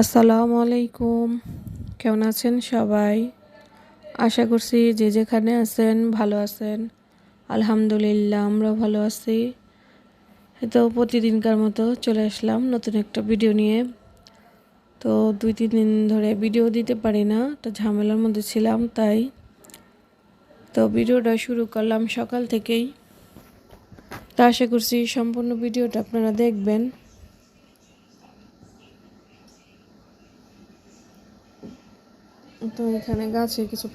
আসসালামু আলাইকুম। কেমন আছেন সবাই? আশা করছি যে যেখানে আছেন ভালো আছেন। আলহামদুলিল্লাহ, আমরা ভালো আছি। তো প্রতিদিনকার মতো চলে আসলাম নতুন একটা ভিডিও নিয়ে। তো দুই, তিন দিন ধরে ভিডিও দিতে পারি না, তো ঝামেলার মধ্যে ছিলাম, তাই তো ভিডিওটা শুরু করলাম সকাল থেকেই। তো আশা করছি সম্পূর্ণ ভিডিওটা আপনারা দেখবেন। তো এখানে গাছে কিছু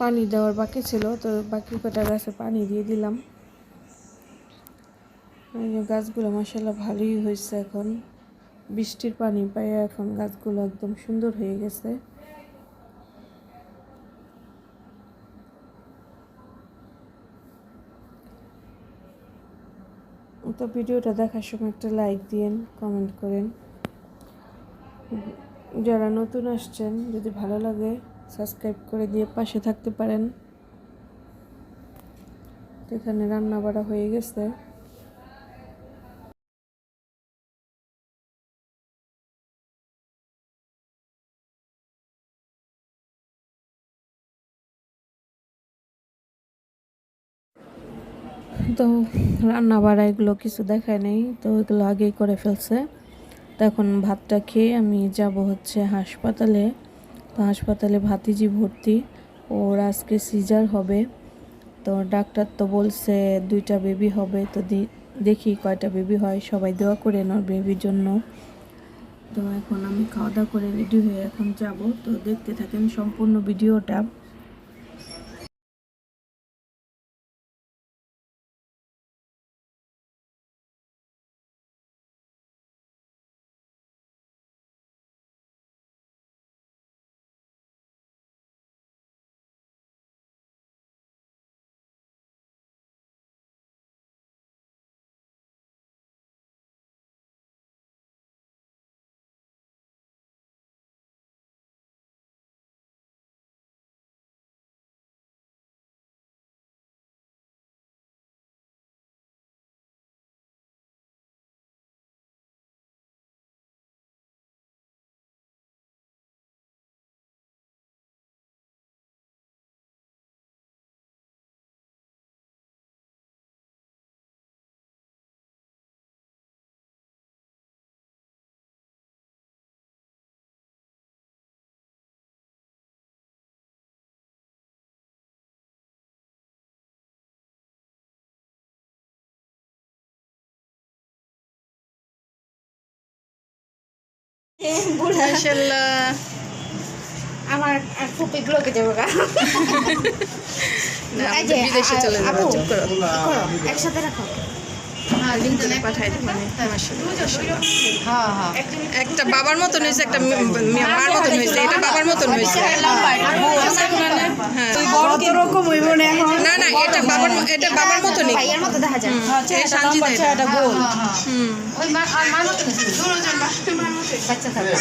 পানি দেওয়ার বাকি ছিল, তো বাকি কটা গাছে পানি দিয়ে দিলাম। গাছগুলো মাসাল্লাহ ভালোই হয়েছে এখন। বৃষ্টির পানি পাই এখন গাছগুলো একদম সুন্দর হয়ে গেছে। তো ভিডিওটা দেখার সময় একটা লাইক দিয়েন, কমেন্ট করেন। যারা নতুন আসছেন, যদি ভালো লাগে, সাবস্ক্রাইব করে দিয়ে পাশে থাকতে পারেন। এখানে রান্না বাড়া হয়ে গেছে। তো রান্না বাড়া এগুলো কিছু দেখায় নেই, তো এগুলো আগেই করে ফেলছে। তো এখন ভাতটা খেয়ে আমি যাব হচ্ছে হাসপাতালে। তো হাসপাতালে ভাতিজি ভর্তি, ওর আজকে সিজার হবে। তো ডাক্তার তো বলছে দুইটা বেবি হবে, তো দেখি কয়টা বেবি হয়। সবাই দোয়া করে ওর বেবির জন্য। তো এখন আমি খাওয়া দাওয়া করে রেডি হয়ে এখন যাব। তো দেখতে থাকেন সম্পূর্ণ ভিডিওটা। আমার খুব এগুলোকে বিদেশে চলে যাব চুপ করো। করো, একসাথে রাখো। হ্যাঁ। হ্যাঁ হ্যাঁ একটা বাবার মতন হয়েছে একটা মার মতন হয়েছে এটা বাবার মতন হয়েছে। হ্যাঁ। রকম হইব না এখন? না না এটা বাবার এটা বাবার মতো নেই। ভাইয়ের মতো দেখা যায়। এই সানজিদা এটা। গোল। হুম। ওই মা আর মা মতো দুজন বাচ্চা। থাকে